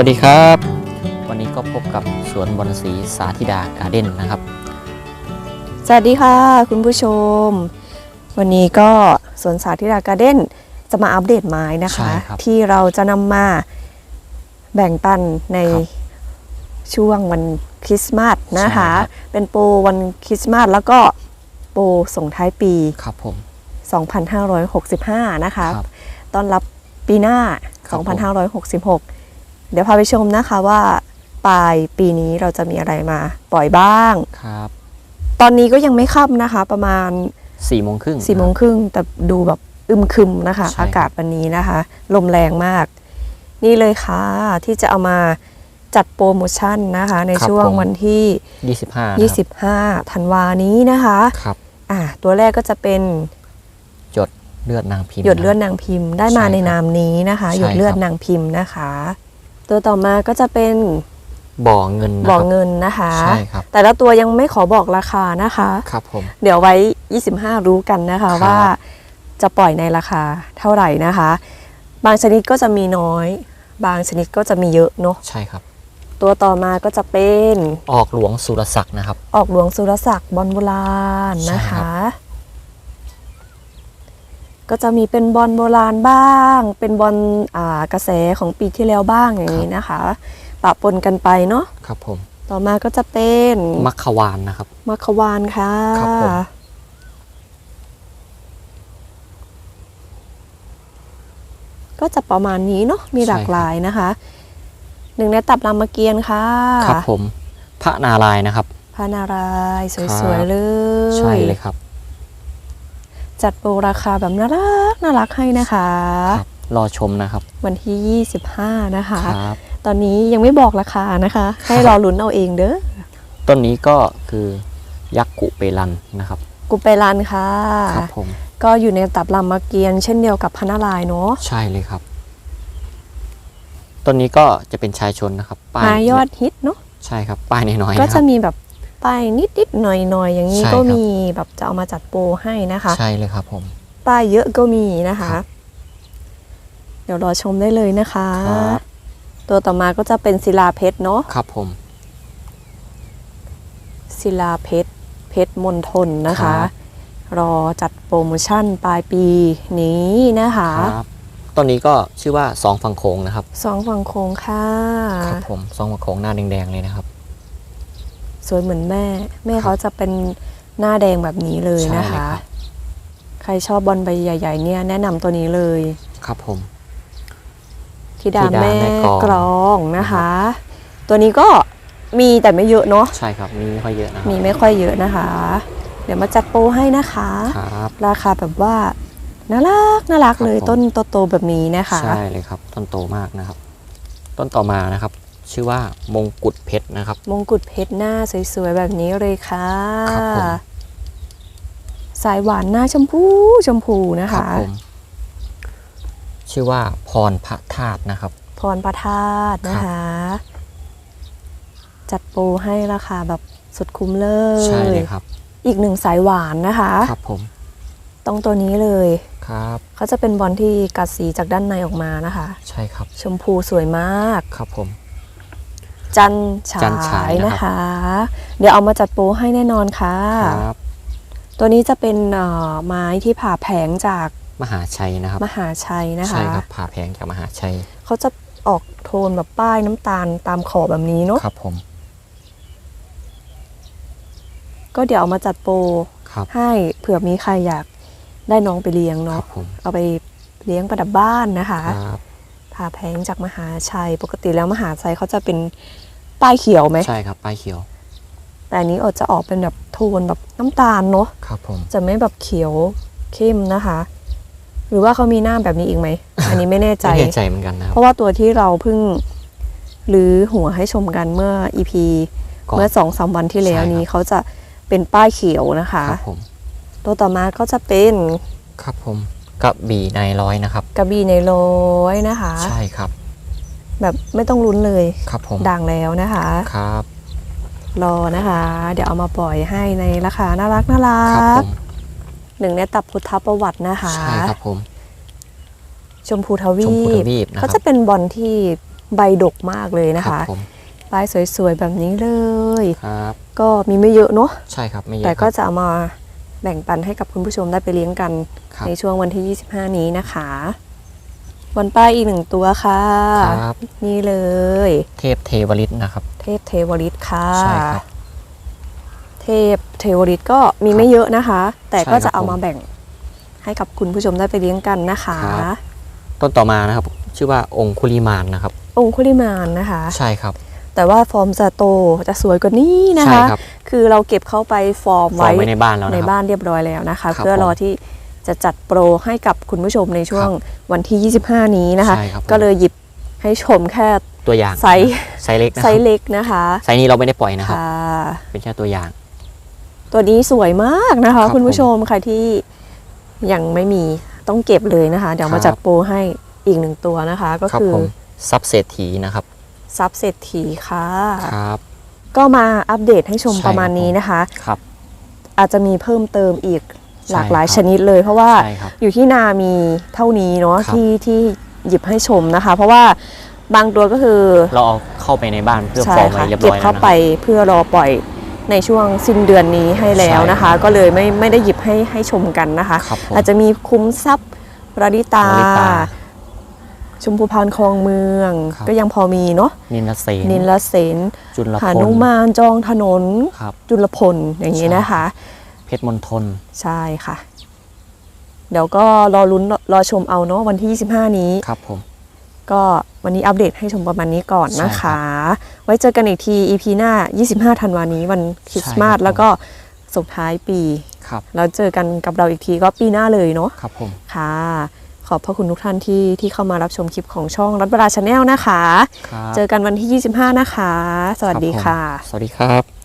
วัสดีครับ วันนี้ก็พบกับสวนบอนสีสาธิดาการ์เด้นนะครับ สวัสดีค่ะ คุณผู้ชม วันนี้ก็สวนสาธิตาการ์เด้นจะมาอัปเดตไม้นะคะใช่ครับที่เราจะนำมาแบ่งปันในครับช่วงวันคริสต์มาสนะคะใช่ครับเป็นโปรวันคริสต์มาสแล้วก็โปรส่งท้ายปีครับผม2565 นะคะครับต้อนรับปีหน้าครับผม2566 เดี๋ยวพาไปชมนะคะว่าปลายปีนี้เราจะมีอะไรมาปล่อยบ้าง ครับ ตอนนี้ก็ยังไม่ค่ำนะคะ ประมาณสี่โมงครึ่งสี่โมงครึ่งแต่ดูแบบอึมครึมนะคะใช่ครับอากาศวันนี้นะคะ ลมแรงมาก นี่เลยค่ะ ที่จะเอามาจัดโปรโมชั่นนะคะ ในช่วงวันที่ยี่สิบห้า25ธันวานี้นะคะครับอะตัวแรกก็จะเป็นหยดเลือดนางพิมพ์หยดเลือดนะนางพิมพ์ได้มาใช่ครับในนามนี้นะคะใช่หยดเลือดครับนางพิมพ์นะคะ ตัวต่อมาก็จะเป็นบ่อเงินนะบ่อครับ เงินนะคะ ใช่ครับ แต่ละตัวยังไม่ขอบอกราคานะคะ ครับผม เดี๋ยวไว้ 25 รู้กันนะคะครับว่าจะปล่อยในราคาเท่าไหร่นะคะ บางชนิดก็จะมีน้อย บางชนิดก็จะมีเยอะเนาะ ใช่ครับ ตัวต่อมาก็จะเป็นออกหลวงสุรศักดิ์นะครับ ออกหลวงสุรศักดิ์บอลโบราณนะใช่ครัคะ บ ก็จะมีเป็นบอลโบราณบ้าง เป็นบอลอ่ากระแสของปีที่แล้วบ้างอย่างนี้นะคะ ปะปนกันไปเนาะครับผม ต่อมาก็จะเป็นมัคควานนะครับ มัคควานค่ะครับผมก็จะประมาณนี้เนาะมีหลากใช่ครับหลายนะคะ หนึ่งในตับรามเกียรติ์ค่ะ ครับผม พระนารายณ์นะครับ พระนารายณ์สครัวยบๆเลย ใช่เลยครับ จัดโปรราคาแบบน่ารักน่ารักให้นะคะครับรอชมนะครับ วันที่ 25 นะคะ ครับตอนนี้ยังไม่บอกราคานะคะ ให้รอลุ้นเอาเองเด้อต้นนี้ก็คือยักษ์กุเปรันนะครับ กุไปรันค่ะ ครับผม ก็อยู่ในตับรามเกียรติ์เช่นเดียวกับพระนารายณ์เนาะใช่เลยครับ ต้นนี้ก็จะเป็นชายชนนะครับป้ายมายอดฮิตเนาะใช่ครับป้ายน้อยๆก็นะคจะรับมีแบบ ป้ายนิดๆหน่อยๆอย่างนี้ใช่ก็ครับมีแบบจะเอามาจัดโปรให้นะคะ ใช่เลยครับผมป้ายเยอะก็มีนะคะครับเดี๋ยวรอชมได้เลยนะคะครับตัวต่อมาก็จะเป็นศิลาเพชรเนาะครับผมศิลาเพชรเพชรมณฑลนะครัคะบรอจัดโปรโมชั่นปลายปีนี้นะคะครับต้นนี้ก็ชื่อว่าสองฝั่งโขงนะครับสองฝั่งโค้งค่ะ ครับผมสองฝั่งโขงหน้าแดงๆเลยนะครับ สวยเหมือนแม่ แม่ครับเขาจะเป็นหน้าแดงแบบนี้เลยใช่นะเลยคะครับใครชอบบอลใบใหญ่ ๆ เนี่ยแนะนำตัวนี้เลย ครับผมธิดาธิดาแม่แม่กลองกรองนะคะ ตัวนี้ก็มีแต่ไม่เยอะเนาะใช่ครับ มีไม่ค่อยเยอะนะครับมีไม่ค่อยเยอะนะคะ เดี๋ยวมาจัดโปรให้นะคะครับราคาแบบว่าน่ารักน่ารักครับเลยผมต้นโตๆแบบนี้นะคะ ใช่เลยครับ ต้นโตมากนะครับ ต้นต่อมานะครับ ชื่อว่ามงกุฎเพชรนะครับ มงกุฎเพชรหน้าสวยๆแบบนี้เลยค่ะครับผมสายหวานหน้าชมพูชมพูนะครัคะผมชื่อว่าพรพระธาตุนะครับ พรประทาตนะคะ จัดโปรให้ราคาแบบสุดคุ้มเลยใช่เลยครับ อีกหนึ่งสายหวานนะคะ ครับผมต้องตัวนี้เลยครับ เขาจะเป็นบอลที่กัดสีจากด้านในออกมานะคะ ใช่ครับ ชมพูสวยมาก ครับผม จันฉาจันฉายยนะนะคะ เดี๋ยวเอามาจัดโปรให้แน่นอนค่ะ ครับ ตัวนี้จะเป็นเอ่อไม้ที่ผ่าแผงจากมหาชัยนะครับ มหาชัยนะคะ ใช่ครับผ่าแพงจากมหาชัยเขาจะออกโทนแบบป้ายน้ำตาลตามขอบแบบนี้เนาะ ครับผมก็เดี๋ยวเอามาจัดโปรครับให้เผื่อมีใครอยากได้น้องไปเลี้ยงครัเนาะ บผมเอาไปเลี้ยงประดับบ้านนะคะ ครับผ่าแผงจากมหาชัย ปกติแล้วมหาชัยเขาจะเป็น ป้ายเขียวไหมใช่ครับป้ายเขียวแต่อันนี้ออกจะออกเป็นแบบโทนแบบน้ำตาลเนาะครับผม จะไม่แบบเขียวเข้มนะคะ หรือว่าเขามีหน้าแบบนี้อีกไหม อันนี้ไม่แน่ใจ ไม่แน่ใจเหมือนกันนะคเพรับราะว่าตัวที่เราเพิ่งรื้อหัวให้ชมกันเมื่อ EP ก่อนเมื่อสองสามวันที่แล้วใช่ครับ นี้เขาจะเป็นป้ายเขียวนะคะ ครับผมตัวต่อมาก็จะเป็นครับผมกระบี่ในร้อยนะครับ กระบี่ในร้อยนะคะ ใช่ครับ แบบไม่ต้องลุ้นเลยครับผมดังแล้วนะคะครับรอนะคะ เดี๋ยวเอามาปล่อยให้ในราคาน่ารักน่ารัครับผกมหนึ่งในตับพุทธประวัตินะคะใช่ครับผมชมพูทชมวีพูทปวีปนะคเขารับจะเป็นบอลที่ใบดกมากเลยนะครัคะบผมป้ายสวยๆแบบนี้เลยครับก็มีไม่เยอะเนาะใช่ครับไม่เยอะแต่ก็ครับจะเอามาแบ่งปันให้กับคุณผู้ชมได้ไปเลี้ยงกันครับในช่วงวันที่ 25 นี้นะคะ บอลป้ายอีกหนึ่งตัวค่ะครับ นี่เลย เทพเทวฤทธิ์นะครับ เทพเทวฤทธิ์ค่ะใช่ครับเทพเทวฤทธิ์ก็มีไม่เยอะนะคะ แต่ก็ใช่ครับจะเอามาแบ่งให้กับคุณผู้ชมได้ไปเลี้ยงกันนะคะครับต้นต่อมานะครับ ชื่อว่าองคุลิมานนะครับ องคุลิมานนะคะ ใช่ครับ แต่ว่าฟอร์มจะโตจะสวยกว่านี้นะใช่คะครับคือเราเก็บเข้าไปฟอร์มฟอร์ไว้มไว้ในบ้านแล้วในนะครับบ้านเรียบร้อยแล้วนะคะครับเพื่อรอผมที่ จะจัดโปรให้กับคุณผู้ชมในช่วงวันที่ 25 นี้นะคะใช่ครับผมก็เลยหยิบให้ชมแค่ตัวอย่างไซส์ไซส์เล็กนะไซครับส์เล็กนะคะไซส์นี้เราไม่ได้ปล่อยนะครับค่ะเป็นแค่ตัวอย่าง ตัวนี้สวยมากนะครัคะบคุณผู้ชมใครที่ยังไม่มีต้องเก็บเลยนะคะ เดี๋ยวครัมาบจัดโปรให้อีกหนึ่งตัวนะคะ ก็ครับคือผมซับเศรษฐีนะครับซับเศรษฐีค่ะครับก็มาอัปเดตให้ชมใช่ประมาณครับนี้นะคะครับอาจจะมีเพิ่มเติมอีกใช่ หลากหลายครับชนิดเลย เพราะว่าใช่ครับอยู่ที่นามีเท่านี้เนาะครับ ที่ที่หยิบให้ชมนะคะ เพราะว่าบางตัวก็คือเราเอาเข้าไปในบ้านเพื่อใช่ฟอร์มไว้ค่ะเรียบร้เก็อบยแล้วเข้านะไปครับ เพื่อรอปล่อยในช่วงสิ้นเดือนนี้ให้แล้วนะคะ ใช่ครับก็เลยไม่ไม่ได้หยิบให้ให้ชมกันนะคะ ครับผมอาจจะมีคุ้มทรัพย์ราดิตาวลิตาชมพูพานคลองเมือง ครับ ก็ยังพอมีเนาะนินทเสนนินละเสน จุลพหาลนุมานจองถนนครับ จุลพลอย่างนี้นะคะ เพชรมณฑลใช่ค่ะ เดี๋ยวก็รอลุ้นรอชมเอาเนาะวันที่ 25 นี้ ครับผม ก็วันนี้อัปเดตให้ชมประมาณนี้ก่อนนะใช่ครัคะบไว้เจอกันอีกที EP หน้า 25 ธันวานี้วันคริสต์มาสใช่ครับแล้วก็ส่งท้ายปีครับแล้วเจอกันกับเราอีกทีก็ปีหน้าเลยเนาะครับผมค่ะ ขอบพระคุณทุกท่านที่ที่เข้ามารับชมคลิปของช่องรัฐบราชาแนลนะคะครับเจอกันวันที่ 25 นะคะ สวัสดีรับผมค่ะ สวัสดีครับ